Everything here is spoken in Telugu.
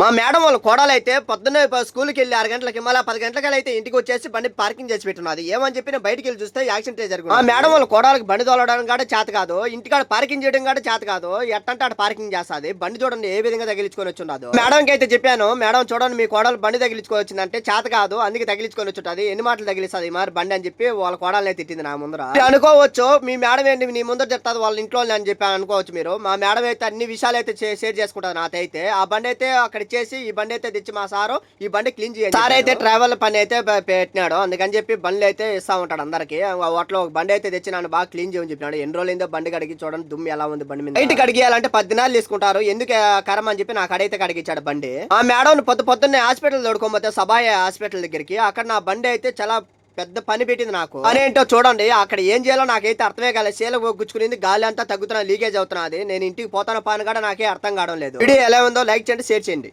మా మేడం వాళ్ళ కోడలు అయితే పొద్దున్నే స్కూల్కి వెళ్ళి ఆరు గంటలకి మళ్ళీ పది గంటలకి అయితే ఇంటికి వచ్చేసి బండి పార్కింగ్ చేసి పెట్టున్నది ఏమని చెప్పి నేను బయటికి వెళ్ళి చూస్తే యాక్సిడెంట్ జరిగింది. మా మేడం వాళ్ళ కోడలకి బండి తోలడం కూడా చేత కాదు. ఇంటికాడ పార్కింగ్ చేయడం కూడా చేత కాదు. ఎట్టంటే ఆడ పార్కింగ్ చేస్తుంది. బండి చూడండి ఏ విధంగా తగిలించుకొని వచ్చున్నదో మేడంకి అయితే చెప్పాను మేడం చూడండి మీ కోడలు బండి తగిలించుకొని వచ్చిందంటే చేత కాదు. అందుకే తగిలించుకొని వచ్చుంటది. ఎన్ని మాటలు తగిలిస్తుంది? మరి బండి అని చెప్పి వాళ్ళ కోడలనే తిట్టింది నా ముందర. అనుకోవచ్చు మీ మేడం ఏంటి నీ ముందర చెప్తాది వాళ్ళ ఇంట్లో అని చెప్పి అనుకోవచ్చు మీరు. మా మేడం అయితే అన్ని విషయాలు అయితే షేర్ చేసుకుంటారు నాతో అయితే ఆ బండి అయితే అక్కడ ఇచ్చేసి ఈ బండి అయితే తెచ్చి మా సారు ఈ బండి క్లీన్ చేయాలి సార్ అయితే ట్రావెల్ పని అయితే పెట్టినాడు. అందుకని చెప్పి బండ్లు అయితే ఇస్తా ఉంటాడు అందరికి. వాటిలో ఒక బండి అయితే తెచ్చి నన్ను బాగా క్లీన్ చేయమని చెప్పినాడు. ఎన్ని రోజులు అయిందో బండి కడిగి చూడండి దుమ్ము ఎలా ఉంది బండి మీద. బయట కడిగేయాలంటే పది దినాలు తీసుకుంటారు. ఎందుకు కరం అని చెప్పి నాకు అడైతే కడిగించాడు బండి. ఆ మేడం పొద్దు పొద్దున్నే హాస్పిటల్ తోడుకోకపోతే సబాయ్ హాస్పిటల్ దగ్గరికి. అక్కడ నా బండి అయితే చాలా పెద్ద పని పెట్టింది నాకు. ఏంటో చూడండి. అక్కడ ఏం చేయాలో నాకైతే అర్థమే కాలేదు. చీల గుచ్చుకునింది గాలి అంతా తగ్గుతున్నా లీకేజ్ అవుతున్నది. నేను ఇంటికి పోతాను పని కూడా నాకే అర్థం కావడం లేదు. వీడియో ఎలా ఉందో లైక్ చేయండి షేర్ చేయండి.